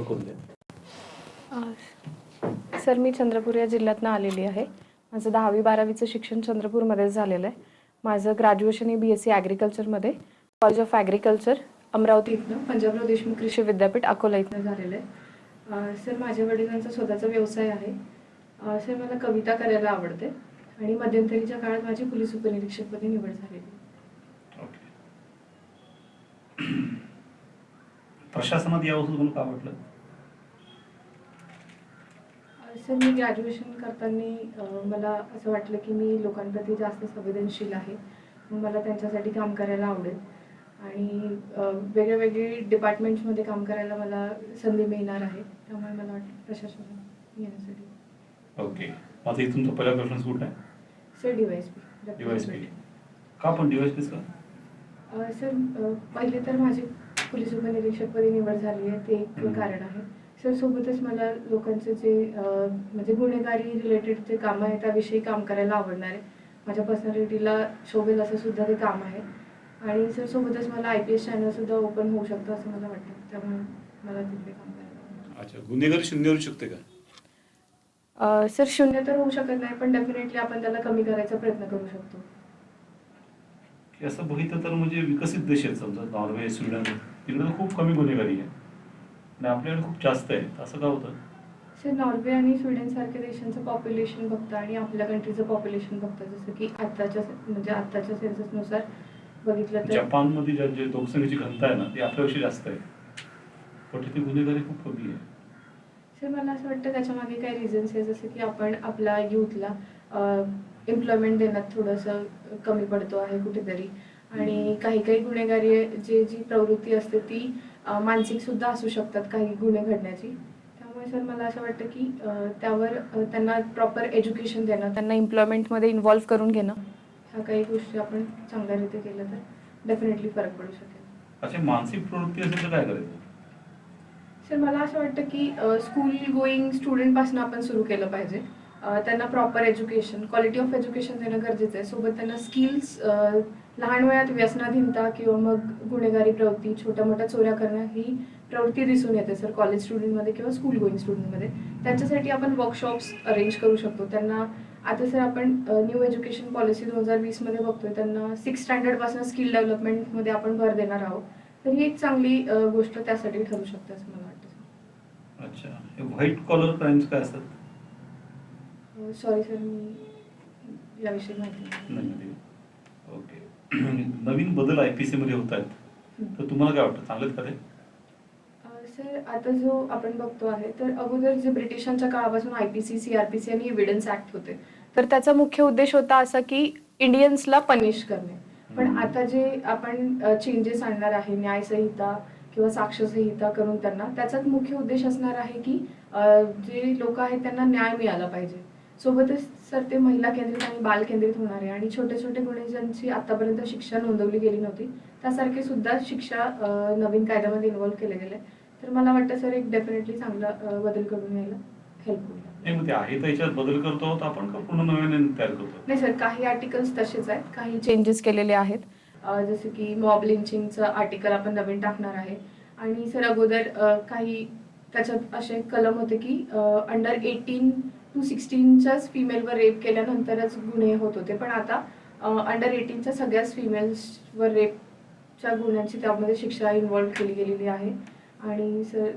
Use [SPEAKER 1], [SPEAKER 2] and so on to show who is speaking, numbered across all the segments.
[SPEAKER 1] ओळख करून द्या.
[SPEAKER 2] अ, सर मी चंद्रपूर या जिल्ह्यातनं आलेली आहे. माझं दहावी बारावीचं शिक्षण चंद्रपूरमध्येच झालेलं आहे. माझं ग्रॅज्युएशन हे बी एस सी ॲग्रिकल्चरमध्ये कॉलेज ऑफ ॲग्रिकल्चर अमरावती इथनं पंजाबराव देशमुख कृषी विद्यापीठ अकोला इथनं झालेलं आहे. सर माझ्या वडिलांचा स्वतःचा व्यवसाय आहे. सर मला कविता करायला आवडते आणि मध्यंतरीच्या काळात माझी पोलीस उपनिरीक्षकपदी निवड झालेली
[SPEAKER 1] ओके. प्रशासनात यावं तुम्हाला का वाटलं?
[SPEAKER 2] सर मी ग्रॅज्युएशन करताना मला असं वाटलं की मी लोकांप्रती जास्त संवेदनशील आहे. मला त्यांच्यासाठी काम करायला आवडेल. आणि वेगळे वेगळे डिपार्टमेंट्समध्ये काम करायला मला संधी मिळणार आहे. त्यामुळे मला वाटतं प्रशासनात येण्यासाठी.
[SPEAKER 1] ओके माझा इथून तो पहिला प्रेफरन्स कुठं आहे.
[SPEAKER 2] सर डिवायस
[SPEAKER 1] डिवाइस पी का पण डिवाइस पीच का
[SPEAKER 2] सर पहिले तर माझी पोलीस उपनिरीक्षकपदी निवड झाली आहे ते एक. कारण आहे. सर सोबतच मला लोकांचे जे म्हणजे गुन्हेगारी रिलेटेड जे कामं आहे त्याविषयी काम करायला आवडणार आहे. माझ्या पर्सनॅलिटीला शोभेल असं सुद्धा ते काम आहे. आणि सर सोबतच मला आय पी एस चॅनल सुद्धा ओपन होऊ शकतं असं मला वाटतं. त्यामुळे मला तिथे काम करायला.
[SPEAKER 1] अच्छा गुन्हेगारी शून्यावर शकते का?
[SPEAKER 2] सर शून्य तर होऊ शकत नाही पण डेफिनेटली आपण त्याला कमी करायचा प्रयत्न करू शकतो.
[SPEAKER 1] असं बघितलं तर म्हणजे विकसित देश आहेत समजा नॉर्वे स्वीडन तिकडे खूप कमी गुन्हेगारी आहे. आणि आपल्याकडे खूप जास्त आहे. असं का होतं?
[SPEAKER 2] सर नॉर्वे आणि स्वीडन सारख्या देशांचं पॉप्युलेशन बघता आणि आपल्या कंट्रीचं पॉप्युलेशन बघता जसं की आत्ताच्या म्हणजे आत्ताच्या सेन्ससनुसार बघितलं तर
[SPEAKER 1] जपानमध्ये ज्या जे लोकसंख्येची घनता आहे ना ती आपल्यापेक्षा जास्त आहे. पण तिथे गुन्हेगारी खूप कमी आहे.
[SPEAKER 2] सर मला असं वाटतं त्याच्यामागे काही रिझन्स आहे जसं की आपण आपल्या यूथला एम्प्लॉयमेंट देण्यात थोडंसं कमी पडतो आहे कुठेतरी. आणि काही काही गुन्हेगारी जे जी प्रवृत्ती असते ती मानसिक सुद्धा असू शकतात काही गुन्हे घडण्याची. त्यामुळे सर मला असं वाटतं की त्यावर त्यांना प्रॉपर एज्युकेशन देणं त्यांना एम्प्लॉयमेंटमध्ये इन्व्हॉल्व्ह करून घेणं ह्या काही गोष्टी आपण चांगल्या रीती केलं तर डेफिनेटली फरक पडू शकेल.
[SPEAKER 1] अशी मानसिक प्रवृत्ती असेल तर काय करायचं?
[SPEAKER 2] सर मला असं वाटतं की स्कूल गोईंग स्टुडंटपासून आपण सुरू केलं पाहिजे. त्यांना proper education quality of education देणं गरजेचं आहे. सोबत त्यांना स्किल्स लहान वयात व्यसनाधीनता किंवा मग गुन्हेगारी प्रवृत्ती छोट्या मोठ्या चोऱ्या करणं ही प्रवृत्ती दिसून येते सर कॉलेज स्टुडंटमध्ये किंवा स्कूल गोईंग स्टुडंटमध्ये त्यांच्यासाठी आपण वर्कशॉप्स अरेंज करू शकतो. त्यांना आता सर आपण न्यू एज्युकेशन पॉलिसी दोन हजार वीसमध्ये बघतोय. त्यांना सिक्स स्टँडर्डपासून स्किल डेव्हलपमेंटमध्ये आपण भर देणार आहोत. तर ही एक चांगली गोष्ट त्यासाठी ठरू शकते असं मला वाटतं सर.
[SPEAKER 1] अच्छा. व्हाईट कॉलर क्राईम्स काय असतात?
[SPEAKER 2] सॉरी सर मी याविषयी माहिती नाही.
[SPEAKER 1] नाही माहिती. ओके. नवीन बदल आय पी सी मध्ये होत आहेत. तर तुम्हाला काय वाटतं? चांगलेच का ते?
[SPEAKER 2] सर आता जो आपण बघतो आहे तर अगोदर जे ब्रिटिशांच्या काळापासून I P C C R P C आणि एव्हिडन्स ऍक्ट होते तर त्याचा मुख्य उद्देश होता असा की इंडियन्सला पनिश करणे. पण. आता जे आपण चेंजेस आणणार आहे न्यायसंहिता किंवा साक्ष्यसंहिता करून त्यांना त्याचा मुख्य उद्देश असणार आहे की जे लोक आहेत त्यांना न्याय मिळाला पाहिजे. सोबतच सर ते महिला केंद्रित आणि बाल केंद्रित होणार आहे. आणि छोटे छोटे गुन्हे ज्यांची आतापर्यंत शिक्षा नोंदवली गेली नव्हती. त्यासारखे सुद्धा शिक्षा नवीन कायद्यामध्ये इन्व्हॉल्व्ह केले गेले. तर मला वाटतं सर एक डेफिनेटली चांगला बदल करून यायला हेल्प होईल.
[SPEAKER 1] नाही मग ते आहे तर याच्यात बदल करतो आहोत आपण का पूर्ण नव्याने तयार करतो?
[SPEAKER 2] नाही सर काही आर्टिकल्स तसेच आहेत. काही चेंजेस केलेले आहेत. जसं की मॉब लिंचिंगचं आर्टिकल आपण नवीन टाकणार आहे. आणि सर अगोदर काही त्याच्यात असे कलम होते की अंडर एटीन टू सिक्स्टीनच्याच फिमेलवर रेप केल्यानंतरच गुन्हे होत होते. पण आता अंडर एटीनच्या सगळ्याच फिमेल्सवर रेपच्या गुन्ह्यांची त्यामध्ये शिक्षा इन्व्हॉल्व्ह केली गेलेली आहे. आणि सर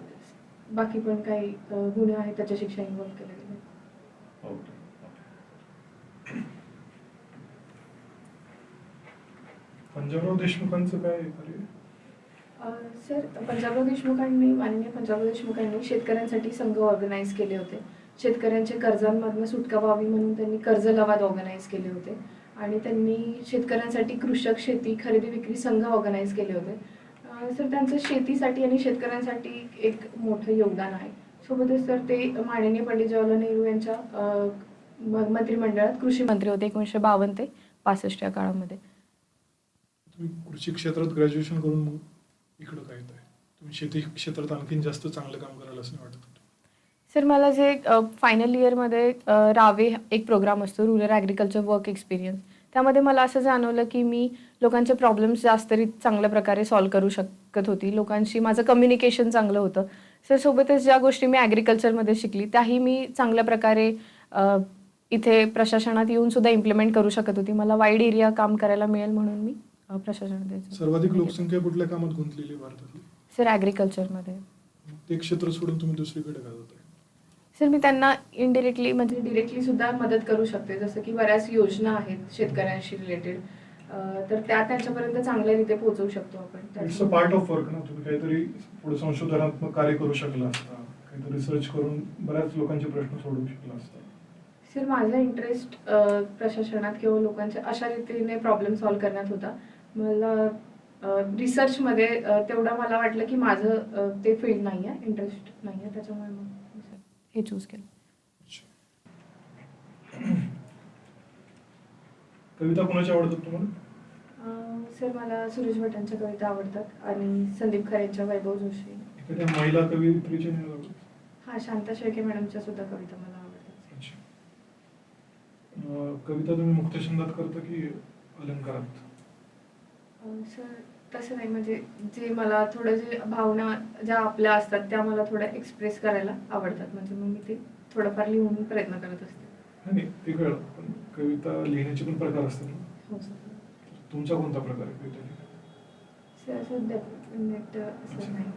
[SPEAKER 2] बाकी पण काही गुन्हे आहेत त्याच्या शिक्षा इन्व्हॉल्व्ह केल्या गेल्या.
[SPEAKER 1] ओके
[SPEAKER 3] पंजाबराव देशमुखांचं काय
[SPEAKER 2] सर पंजाबराव देशमुखांनी माननीय पंजाबराव देशमुखांनी शेतकऱ्यांसाठी संघ ऑर्गनाईज केले होते. शेतकऱ्यांच्या कर्जांमधनं सुटका व्हावी म्हणून त्यांनी कर्ज लवाद ऑर्गनाईज केले होते. आणि त्यांनी शेतकऱ्यांसाठी कृषक शेती खरेदी विक्री संघ ऑर्गनाईज केले होते. सर त्यांचं शेतीसाठी आणि शेतकऱ्यांसाठी एक मोठं योगदान आहे. सोबतच सर ते माननीय पंडित जवाहरलाल नेहरू यांच्या मंत्रिमंडळात कृषी मंत्री होते एकोणीसशे बावन्न ते पासष्ट या काळामध्ये.
[SPEAKER 3] तुम्ही कृषी क्षेत्रात ग्रॅज्युएशन करून इकडं काय तुम्ही शेती क्षेत्रात आणखीन जास्त चांगलं काम करायला असं वाटतं?
[SPEAKER 2] सर मला जे फायनल इयरमध्ये रावे एक प्रोग्राम असतो रुरल ॲग्रिकल्चर वर्क एक्सपिरियन्स त्यामध्ये मला असं जाणवलं की मी लोकांचे प्रॉब्लेम्स जास्त रीत चांगल्या प्रकारे सॉल्व्ह करू शकत होती. लोकांशी माझं कम्युनिकेशन चांगलं होतं. सर सोबतच ज्या गोष्टी मी ॲग्रिकल्चरमध्ये शिकली त्याही मी चांगल्या प्रकारे इथे प्रशासनात येऊन सुद्धा इम्प्लिमेंट करू शकत होती. मला वाईड एरिया काम करायला मिळेल म्हणून मी प्रशासनात.
[SPEAKER 3] सर्वाधिक लोकसंख्या कुठल्या कामात गुंतलेली भारतातली?
[SPEAKER 2] सर ॲग्रिकल्चरमध्ये
[SPEAKER 3] ते क्षेत्र सोडून तुम्ही दुसरीकडे का जाताय
[SPEAKER 2] सर मी त्यांना इनडिरेक्टली म्हणजे डिरेक्टली सुद्धा मदत करू शकते. जसं की बऱ्याच योजना आहेत शेतकऱ्यांशी रिलेटेड तर त्या त्यांच्यापर्यंत चांगल्या रीते पोहोचवू शकतो आपण.
[SPEAKER 3] It's a part of work ना तुम्ही काहीतरी पुढे संशोधनात्मक कार्य करू शकला असता. काहीतरी रिसर्च करून बऱ्याच लोकांचे प्रश्न सोडवू शकला असता.
[SPEAKER 2] सर माझा इंटरेस्ट प्रशासनात किंवा लोकांच्या अशा रीतीने प्रॉब्लेम सॉल्व्ह करण्यात होता. मला रिसर्चमध्ये तेवढं मला वाटलं की माझं ते फील्ड नाही आहे इंटरेस्ट नाही आहे त्याच्यामुळे मग हे चूज केलं
[SPEAKER 3] कविता कोणाच्या आवडतात तुम्हाला?
[SPEAKER 2] अ, सर मला सुरेश भटांच्या कविता आवडतात आणि संदीप खरेंच्या वैभव जोशी.
[SPEAKER 3] एखाद्या महिला कवित्रीचे नाही आवडत?
[SPEAKER 2] हा शांता शेळके मॅडमच्या सुद्धा कविता मला आवडतात.
[SPEAKER 3] अच्छा. अं, कविता तुम्ही मुक्त छंदात करता की अलंकारात?
[SPEAKER 2] अ, सर तसं नाही म्हणजे जे मला थोडं जे भावना ज्या आपल्या असतात त्या मला थोड्या एक्सप्रेस करायला आवडतात. म्हणजे मग मी ते थोडंफार लिहून प्रयत्न करत असते.
[SPEAKER 3] नाही पण कविता लिहिण्याचे पण प्रकार असतात ना?
[SPEAKER 2] हो सर.
[SPEAKER 3] तुमचा कोणता प्रकार आहे कविता लिहिण्याचा?
[SPEAKER 2] सर असं डेफिनेट असं नाही.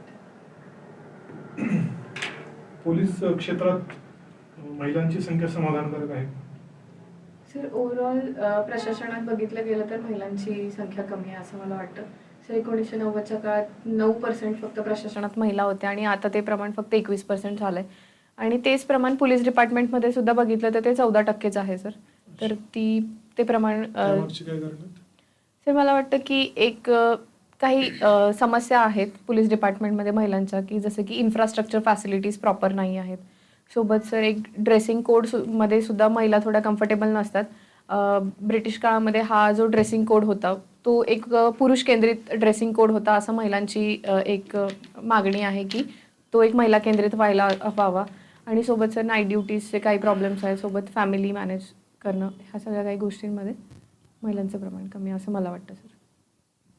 [SPEAKER 3] पोलीस क्षेत्रात अं, महिलांची संख्या समाधानकारक आहे?
[SPEAKER 2] सर ओव्हरऑल प्रशासनात बघितलं गेलं तर महिलांची संख्या कमी आहे असं मला वाटतं. सर एकोणीसशे नव्वदच्या काळात नऊ पर्सेंट फक्त प्रशासनात महिला होत्या आणि आता ते प्रमाण फक्त एकवीस पर्सेंट झालं आहे आणि तेच प्रमाण पोलीस डिपार्टमेंटमध्ये सुद्धा बघितलं तर ते चौदा टक्केच आहे सर. तर ती ते प्रमाण सर मला वाटतं की एक काही समस्या आहेत पोलीस डिपार्टमेंटमध्ये महिलांच्या की जसं की इन्फ्रास्ट्रक्चर फॅसिलिटीज प्रॉपर नाही आहेत. सोबत सर एक ड्रेसिंग कोड सु मध्ये सुद्धा महिला थोड्या कम्फर्टेबल नसतात. ब्रिटिश काळामध्ये हा जो ड्रेसिंग कोड होता तो एक पुरुष केंद्रित ड्रेसिंग कोड होता असं महिलांची एक मागणी आहे की तो एक महिला केंद्रित व्हायला व्हावा. आणि सोबत सर नाईट ड्युटीजचे काही प्रॉब्लेम्स आहेत सोबत फॅमिली मॅनेज करणं ह्या सगळ्या काही गोष्टींमध्ये महिलांचं प्रमाण कमी असं मला वाटतं सर.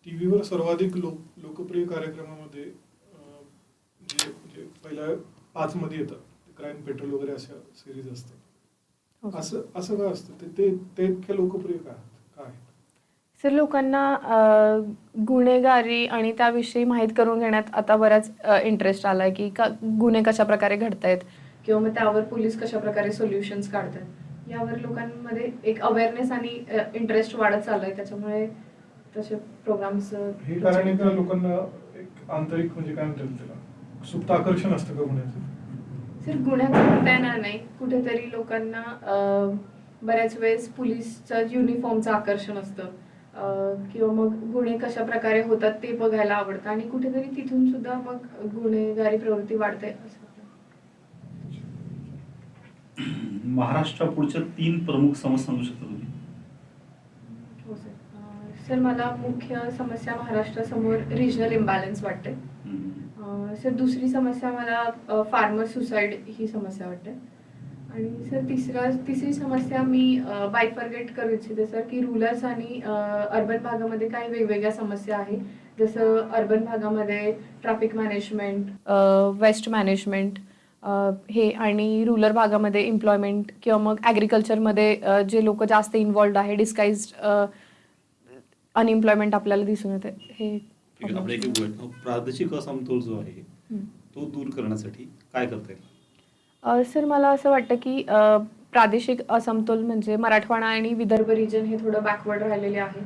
[SPEAKER 3] टीव्हीवर सर्वाधिक लोक लोकप्रिय कार्यक्रमामध्ये जे म्हणजे पहिल्या पाच मध्ये येतात क्राईम पेट्रोल वगैरे अशा सिरीज असतात.
[SPEAKER 2] हो.
[SPEAKER 3] असं असं का असतं? ते ते इतक्या लोकप्रिय का? का आहेत
[SPEAKER 2] सर लोकांना गुन्हेगारी आणि त्याविषयी माहीत करून घेण्यात आता बराच इंटरेस्ट आला आहे की का गुन्हे कशा प्रकारे घडतायत किंवा मग त्यावर पोलीस कशा प्रकारे सोल्युशन्स काढतात. यावर लोकांमध्ये एक अवेअरनेस आणि इंटरेस्ट वाढत चाललाय. त्याच्यामुळे तसे प्रोग्राम्स
[SPEAKER 3] हे कारण आहे का लोकांना एक आंतरिक म्हणजे काय म्हणतात त्याला? सुप्त आकर्षण असतं का गुन्ह्याचं?
[SPEAKER 2] सर गुन्ह्याचं म्हणता येणार नाही. कुठेतरी लोकांना बऱ्याच वेळेस पोलीसचं युनिफॉर्मचं आकर्षण असतं. किंवा मग गुन्हे कशा प्रकारे होतात ते बघायला आवडतं आणि कुठेतरी तिथून सुद्धा मग गुन्हेगारी प्रवृत्ती वाढते असं.
[SPEAKER 1] महाराष्ट्रा पुढच्या तीन प्रमुख समस्या सांगू शकता तुम्ही?
[SPEAKER 2] हो सर सर मला मुख्य समस्या महाराष्ट्रासमोर रिजनल इम्बॅलन्स वाटते. सर दुसरी समस्या मला फार्मर सुसाईड ही समस्या वाटते. आणि सर तिसरा तिसरी समस्या मी बायफर्गेट करू इच्छिते सर की रुरल्स आणि अर्बन भागामध्ये काही वेगवेगळ्या समस्या आहे जसं अर्बन भागामध्ये ट्रॅफिक मॅनेजमेंट वेस्ट मॅनेजमेंट हे आणि रुरल भागामध्ये एम्प्लॉयमेंट किंवा मग ॲग्रिकल्चरमध्ये जे लोक जास्त इन्वॉल्ड आहे डिस्काइज अनएम्प्लॉयमेंट आपल्याला दिसून येते हे.
[SPEAKER 4] प्रादेशिक असमतोल जो आहे. तो दूर करण्यासाठी काय करता येईल
[SPEAKER 2] अ, सर मला असं वाटतं की अ, प्रादेशिक असमतोल म्हणजे मराठवाडा आणि विदर्भ रिजन हे थोडं बॅकवर्ड राहिलेले आहे.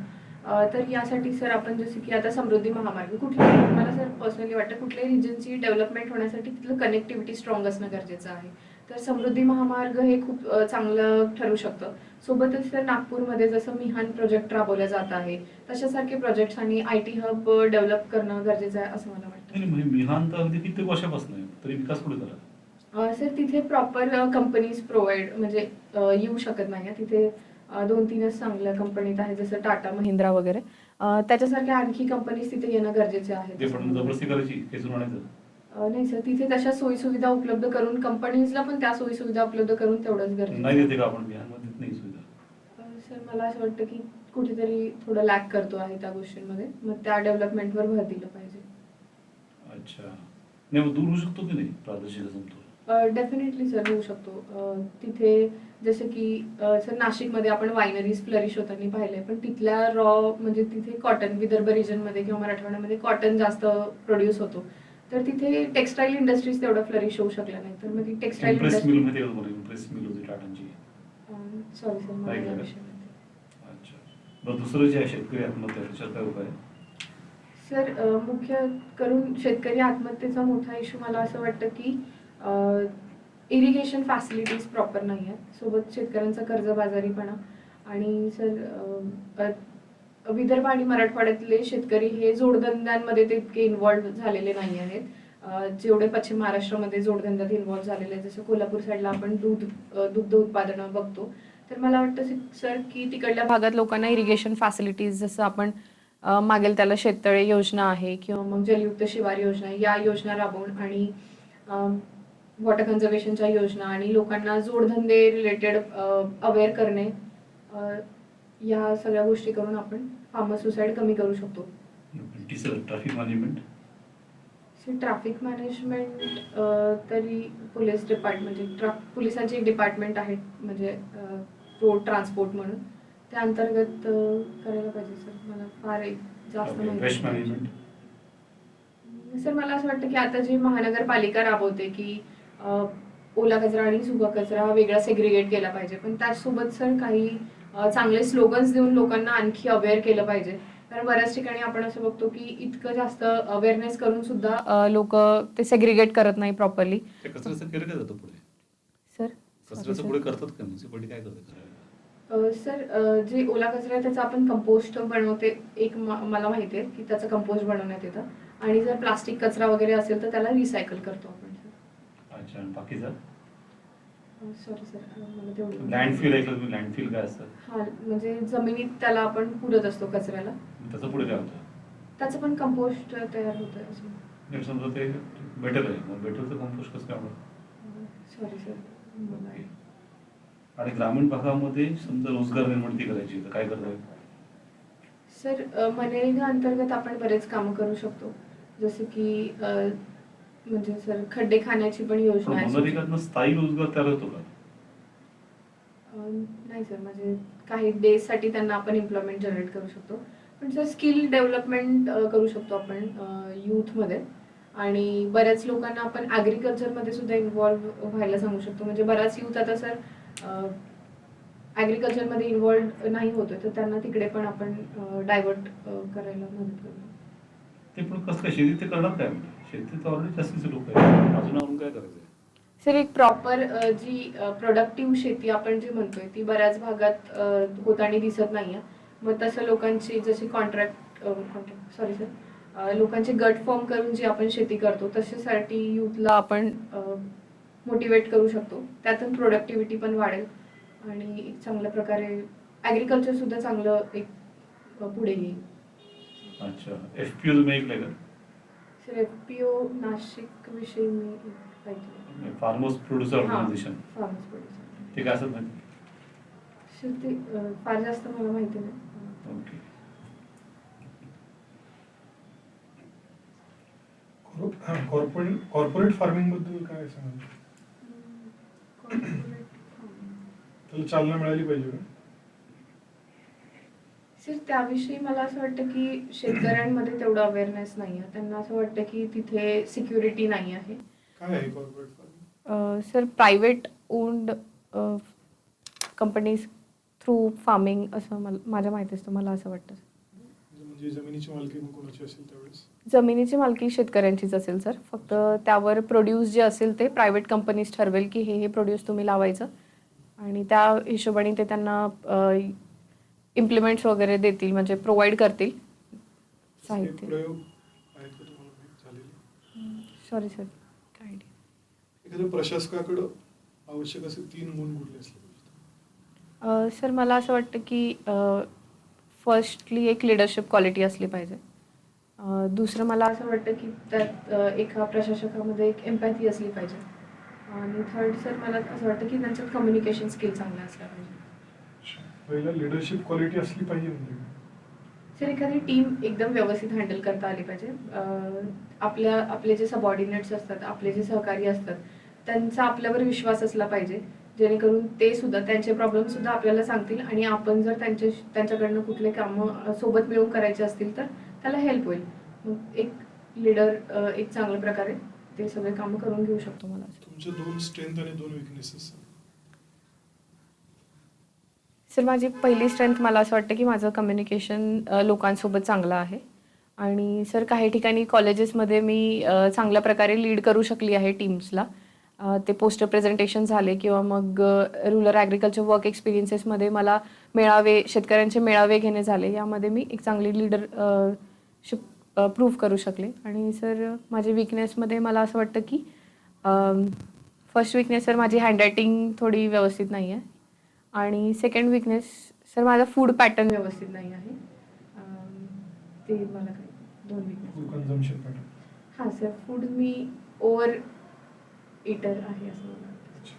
[SPEAKER 2] अ, तर यासाठी सर आपण जसं की आता समृद्धी महामार्ग कुठल्याही मला सर पर्सनली वाटतं कुठल्याही रिजनची डेव्हलपमेंट होण्यासाठी तिथलं कनेक्टिव्हिटी स्ट्रॉंग असणं गरजेचं आहे. तर समृद्धी महामार्ग हे खूप अ, चांगलं ठरू शकतं. सोबतच सर नागपूरमध्ये जसं मिहान प्रोजेक्ट राबवला जात आहे तशासारखे प्रोजेक्ट्स आणि आय टी हब डेव्हलप करणं गरजेचं आहे असं मला वाटतं.
[SPEAKER 1] नाही म्हणजे मिहान तर अगदी कित्येक वर्षापासून आहे तरी विकास कुठे झाला.
[SPEAKER 2] सर तिथे प्रॉपर कंपनीज प्रोव्हाइड म्हणजे अ, येऊ शकत नाही आहे. तिथे अ, दोन तीनच चांगल्या कंपनीत आहे जसं टाटा महिंद्रा वगैरे. अ, त्याच्यासारख्या आणखी कंपनीज तिथे येणं गरजेचे आहे.
[SPEAKER 1] ते पण जबरदस्ती करायची खेचून आणायचं
[SPEAKER 2] अ, नाही सर तिथे तशा सोयी सुविधा उपलब्ध करून कंपनीजला पण त्या सोयी सुविधा उपलब्ध करून तेवढंच गरजेचं
[SPEAKER 1] नाही
[SPEAKER 2] आहे.
[SPEAKER 1] देते का आपण बिहारमध्ये? देत नाही सुविधा.
[SPEAKER 2] अ, सर मला असं वाटतं की कुठेतरी थोडं लॅक करतो आहे त्या गोष्टींमध्ये. मग त्या डेव्हलपमेंटवर भर दिलं पाहिजे.
[SPEAKER 1] अच्छा. नाही मग दूर होऊ शकतो की नाही प्रादेशिक असमतोल
[SPEAKER 2] डेफिनेटली सर होऊ शकतो. तिथे जसं की सर नाशिकमध्ये आपण वायनरीज फ्लरिश होताना पाहिले पण तिथल्या रॉ म्हणजे तिथे कॉटन विदर्भ रिजनमध्ये किंवा मराठवाड्यामध्ये कॉटन जास्त प्रोड्यूस होतो. तर तिथे टेक्स्टाईल इंडस्ट्रीज तेवढं फ्लरिश होऊ शकल्या नाही. तर मग ती टेक्स्टाईल इंडस्ट्री सॉरी सर मला
[SPEAKER 1] दुसरं जे शेतकरी आत्महत्या त्याच्यावर काय उपाय?
[SPEAKER 2] सर मुख्य करून शेतकरी आत्महत्येचा मोठा इश्यू मला असं वाटतं की इरिगेशन फॅसिलिटीज प्रॉपर नाही आहेत सोबत शेतकऱ्यांचा कर्जबाजारीपणा आणि सर विदर्भ आणि मराठवाड्यातले शेतकरी हे जोडधंद्यांमध्ये तितके इन्वॉल्व झालेले नाही आहेत जेवढे पश्चिम महाराष्ट्रामध्ये जोडधंद्यात इन्वॉल्व झालेले आहेत जसं कोल्हापूर साईडला आपण दूध दुग्ध उत्पादनं बघतो तर मला वाटतं सर की तिकडल्या भागात लोकांना इरिगेशन फॅसिलिटीज जसं आपण मागेल त्याला शेततळे योजना आहे किंवा मग जलयुक्त शिवार योजना या योजना राबवून आणि वॉटर कन्झर्वेशनच्या योजना आणि लोकांना जोडधंदे रिलेटेड अवेअर करणे या सगळ्या गोष्टी करून आपण फार्मर सुसाईड कमी करू शकतो.
[SPEAKER 1] ट्रॅफिक मॅनेजमेंट
[SPEAKER 2] ट्रॅफिक मॅनेजमेंट तरी पोलीस डिपार्टमेंट ट्रा पोलिसांचे एक डिपार्टमेंट आहे म्हणजे रोड ट्रान्सपोर्ट म्हणून. त्या अंतर्गत करायला पाहिजे सर मला फार एक जास्त.
[SPEAKER 1] मॅनेजमेंट
[SPEAKER 2] सर मला असं वाटतं की आता जी महानगरपालिका राबवते की ओला कचरा आणि सुका कचरा हा वेगळा सेग्रिगेट केला पाहिजे. पण त्याचसोबत सर काही चांगले स्लोगन्स देऊन लोकांना आणखी अवेअर केलं पाहिजे. कारण बऱ्याच ठिकाणी आपण असं बघतो की इतकं जास्त अवेअरनेस करून सुद्धा लोक ते सेग्रिगेट करत नाही प्रॉपरली सर? जे ओला कचरा आहे त्याचा आपण कंपोस्ट बनवते. एक मला माहिती आहे की त्याचं कंपोस्ट बनवण्यात येतं. आणि जर प्लास्टिक कचरा वगैरे असेल तर त्याला रिसायकल करतो आपण.
[SPEAKER 1] अच्छा आणि बाकीचं
[SPEAKER 2] सॉरी? सर मला तेवढं
[SPEAKER 1] लँडफिल ऐकलं तुम्ही लँडफिल काय असतं?
[SPEAKER 2] हा म्हणजे जमिनीत त्याला आपण पुरत असतो कचऱ्याला.
[SPEAKER 1] त्याचं पुढे काय होतं?
[SPEAKER 2] त्याचं पण कंपोस्ट तयार होतं असं.
[SPEAKER 1] नाही, समजा ते बेटर आहे मग बेटरचं कंपोस्ट कसं काय होणार?
[SPEAKER 2] Sorry sir
[SPEAKER 1] okay. आणि ग्रामीण भागामध्ये समजा रोजगार निर्मिती करायची तर काय करताय?
[SPEAKER 2] सर अ, मनरेगा अंतर्गत आपण बरेच कामं करू शकतो. जसं की अ, म्हणजे सर खड्डे खाण्याची पण योजना आहे
[SPEAKER 1] मनरेगातनं स्थायी रोजगार तयार होतो का?
[SPEAKER 2] अ, नाही सर म्हणजे काही डेजसाठी त्यांना आपण एम्प्लॉयमेंट जनरेट करू शकतो. पण सर स्किल डेव्हलपमेंट करू शकतो आपण यूथमध्ये आणि बऱ्याच लोकांना आपण ॲग्रिकल्चरमध्ये सुद्धा इन्व्हॉल्व व्हायला सांगू शकतो. म्हणजे बराच यूथ आता सर ॲग्रिकल्चरमध्ये इन्व्हॉल्व नाही होतो तर त्यांना तिकडे पण आपण डायव्हर्ट करायला मदत करू
[SPEAKER 1] ते पण कसं काय? शेती ते करणार काय? म्हणजे शेती तर ऑलरेडी जास्तीचे लोक आहेत.
[SPEAKER 4] अजून आणून काय करायचं
[SPEAKER 2] सर एक प्रॉपर जी प्रोडक्टिव्ह शेती आपण जी म्हणतोय ती बऱ्याच भागात अ, होताना दिसत नाहीये. मग तसं लोकांची जशी कॉन्ट्रॅक्ट कॉन्ट्रॅक्ट सॉरी सर लोकांचे गट फॉर्म करून जी आपण शेती करतो तशासाठी यूथला आपण मोटिवेट करू शकतो. त्यातून प्रोडक्टिव्हिटी पण वाढेल. आणि एक चांगल्या प्रकारे ॲग्रिकल्चर सुद्धा चांगलं एक अ, पुढे येईल.
[SPEAKER 1] अच्छा. एफ पी ओ तुम्ही ऐकलंय का?
[SPEAKER 2] Sir F P O Nashik विषयी मी ऐकलं.
[SPEAKER 1] फार्मर्स प्रोड्युसर
[SPEAKER 2] हां
[SPEAKER 1] ऑर्गनायझेशन.
[SPEAKER 2] Farmers producer.
[SPEAKER 1] ते काय असत माहिती?
[SPEAKER 2] ते फार जास्त मला माहिती नाही.
[SPEAKER 1] ओके.
[SPEAKER 3] कॉर्पोरेट कॉर्पोरेट फार्मिंगबद्दल काय सांगाल? त्याला चालना मिळाली पाहिजे का
[SPEAKER 2] सर त्याविषयी मला असं वाटतं की शेतकऱ्यांमध्ये तेवढं अवेअरनेस नाही आहे. त्यांना असं वाटतं की तिथे सिक्युरिटी नाही आहे.
[SPEAKER 3] काय आहे corporate farming
[SPEAKER 2] sir private owned companies through farming असं मला माझ्या माहिती असतं मला असं वाटतं.
[SPEAKER 3] म्हणजे जमिनीची मालकी मग कोणाची असेल त्यावेळेस?
[SPEAKER 2] जमिनीची मालकी शेतकऱ्यांचीच असेल सर फक्त त्यावर प्रोड्यूस जे असेल ते प्रायव्हेट कंपनीज ठरवेल की हे हे प्रोड्यूस तुम्ही लावायचं. आणि त्या हिशोबाने ते त्यांना इम्प्लिमेंट्स वगैरे देतील म्हणजे प्रोव्हाइड करतील. साहित्य. सॉरी सर काय idea.
[SPEAKER 3] एखाद्या प्रशासकाकडं आवश्यक असे तीन गुण कुठले असले
[SPEAKER 2] सर मला असं वाटतं की फर्स्टली एक लिडरशिप क्वालिटी असली पाहिजे. दुसरं मला असं वाटतं की त्यात एका प्रशासकामध्ये एक एम्पॅथी असली पाहिजे. आणि थर्ड सर मला असं वाटतं की त्यांच्यात कम्युनिकेशन स्किल चांगल्या असल्या पाहिजे.
[SPEAKER 3] पहिला लिडरशिप क्वालिटी असली पाहिजे म्हणजे?
[SPEAKER 2] सर एखादी टीम एकदम व्यवस्थित हँडल करता आली पाहिजे. आपल्या आपले जे सबऑर्डिनेट्स असतात आपले जे सहकारी असतात त्यांचा आपल्यावर विश्वास असला पाहिजे. जेणेकरून ते सुद्धा त्यांचे प्रॉब्लेम सुद्धा आपल्याला सांगतील आणि आपण जर त्यांच्या त्यांच्याकडनं कुठले कामं सोबत मिळून करायचे असतील तर त्याला हेल्प होईल. मग एक लिडर एक चांगल्या प्रकारे ते सगळे कामं करून घेऊ शकतो मला
[SPEAKER 3] तुमचे दोन स्ट्रेंथ आणि दोन विकनेसेस
[SPEAKER 2] सर माझी पहिली स्ट्रेंथ मला असं वाटतं की माझं कम्युनिकेशन लोकांसोबत चांगलं आहे. आणि सर काही ठिकाणी कॉलेजेसमध्ये मी चांगल्या प्रकारे लीड करू शकली आहे टीम्सला ते पोस्टर प्रेझेंटेशन झाले किंवा मग रुरल ॲग्रिकल्चर वर्क एक्सपिरियन्सेसमध्ये मला मेळावे शेतकऱ्यांचे मेळावे घेणे झाले. यामध्ये मी एक चांगली लीडर शिप प्रूव्ह करू शकले. आणि सर माझे विकनेसमध्ये मला असं वाटतं की फर्स्ट विकनेस सर माझी हँडरायटिंग थोडी व्यवस्थित नाही आहे आणि सेकंड विकनेस सर माझा फूड पॅटर्न व्यवस्थित नाही आहे. ते मला काय दोन
[SPEAKER 3] फूड
[SPEAKER 2] विकनेस
[SPEAKER 3] कन्झम्पशन पॅटर्न
[SPEAKER 2] हां सर फूड मी ओव्हर इटर आहे असं मला वाटतं.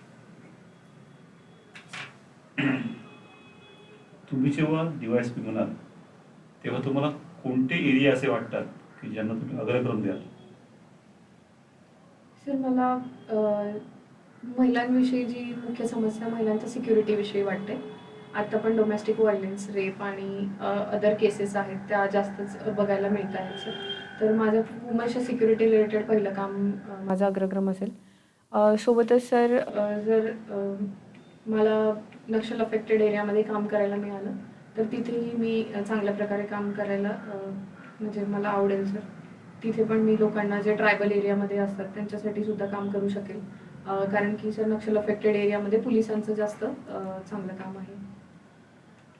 [SPEAKER 1] तुम्ही जेव्हा डिवाइस पी म्हणाल तेव्हा तुम्हाला कोणते एरिया असे वाटतात की ज्यांना तुम्ही अग्रक्रम द्याल?
[SPEAKER 2] सर मला अ, महिलांविषयी जी मुख्य समस्या महिलांच्या सिक्युरिटीविषयी वाटते आता पण डोमेस्टिक व्हायलेन्स रेप आणि अदर केसेस आहेत त्या जास्तच बघायला मिळत आहेत सर तर माझं वुमनच्या सिक्युरिटी रिलेटेड पहिलं काम माझा अग्रक्रम असेल. सोबतच सर जर मला नक्षल अफेक्टेड एरियामध्ये काम करायला मिळालं तर तिथेही मी चांगल्या प्रकारे काम करायला म्हणजे मला आवडेल सर तिथे पण मी लोकांना जे ट्रायबल एरियामध्ये असतात त्यांच्यासाठी सुद्धा काम करू शकेल. कारण की सर नक्षल अफेक्टेड एरियामध्ये पोलिसांचं जास्त चांगलं काम आहे.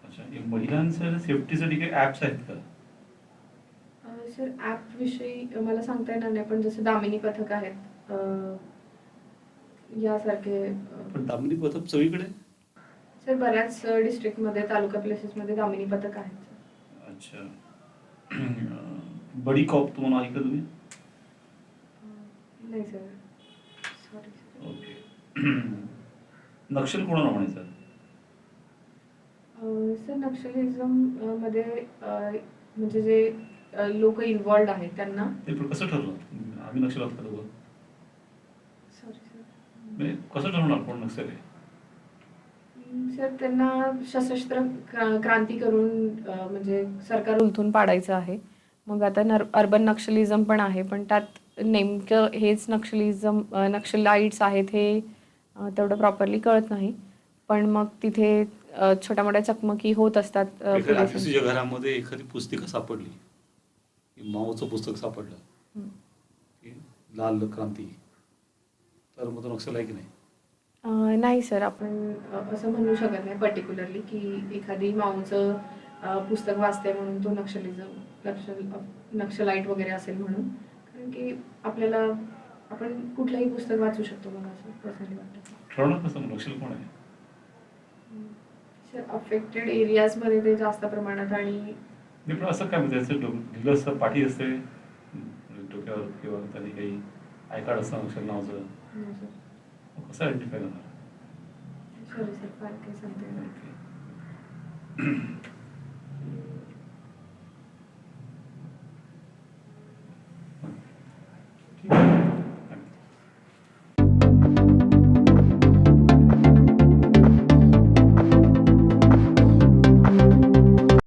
[SPEAKER 1] अच्छा हे महिलांचं सेफ्टीसाठी काही ॲप्स आहेत का?
[SPEAKER 2] सर ॲपविषयी मला सांगता येणार नाही पण जसं दामिनी पथक आहेत अ, यासारखे अ,
[SPEAKER 4] पण दामिनी पथक सगळीकडे?
[SPEAKER 2] सर बऱ्याच डिस्ट्रिक्टमध्ये तालुका प्लेसेसमध्ये दामिनी पथक आहेत सर.
[SPEAKER 1] अच्छा. अं, बडी कॉप तुम्हाला ऐकलं तुम्ही?
[SPEAKER 2] अ, नाही सर.
[SPEAKER 1] ओके. नक्षल कोणाला म्हणायचं?
[SPEAKER 2] सर नक्षलिझममध्ये अ, म्हणजे जे लोक इन्वॉल्ड आहेत त्यांना?
[SPEAKER 1] ते पण कसं ठरलं आम्ही नक्षल आहोत का दोघं?
[SPEAKER 2] सॉरी सर
[SPEAKER 1] म्हणजे कसं ठरवणार कोण नक्षल आहे?
[SPEAKER 2] सर त्यांना सशस्त्र क्रा- क्रांती करून अ, म्हणजे सरकार उलथून पाडायचं आहे. मग आता नर अर्बन नक्षलिझम पण आहे पण त्यात नेमकं हेच नक्षलिझम अ, नक्षलाइट्स आहेत हे तेवढं प्रॉपरली कळत नाही. पण मग तिथे छोट्या मोठ्या चकमकी होत असतात पोलिसांच्या.
[SPEAKER 4] घरामध्ये एखादी पुस्तिका सापडली. माओचं पुस्तक सापडलं.
[SPEAKER 2] हं.
[SPEAKER 4] की लाल क्रांती. तर मग तो नक्षल आहे की नाही?
[SPEAKER 2] अ, नाही सर आपण अ, असं म्हणू शकत नाही पर्टिक्युलरली की एखादी माऊचं अ, पुस्तक वाचते म्हणून तो नक्षलिझम नक्षल नक्षलाईट वगैरे असेल म्हणून. कारण की आपल्याला आपण कुठलंही पुस्तक वाचू शकतो मला असं पर्सनली वाटतं.
[SPEAKER 1] ठरवणार कसं मग नक्षल कोण आहे?
[SPEAKER 2] सर अफेक्टेड एरियाजमध्ये ते जास्त प्रमाणात आणि
[SPEAKER 1] नाही पण असं काय म्हणजे दिलं असतं पाठी असते? म्हणजे डोक्यावर किंवा त्यांनी काही आय कार्ड असतं नक्षल नावाचं?
[SPEAKER 2] हो
[SPEAKER 1] कसं आयडेंटिफाय करणार?
[SPEAKER 2] सॉरी सर फार काही सांगते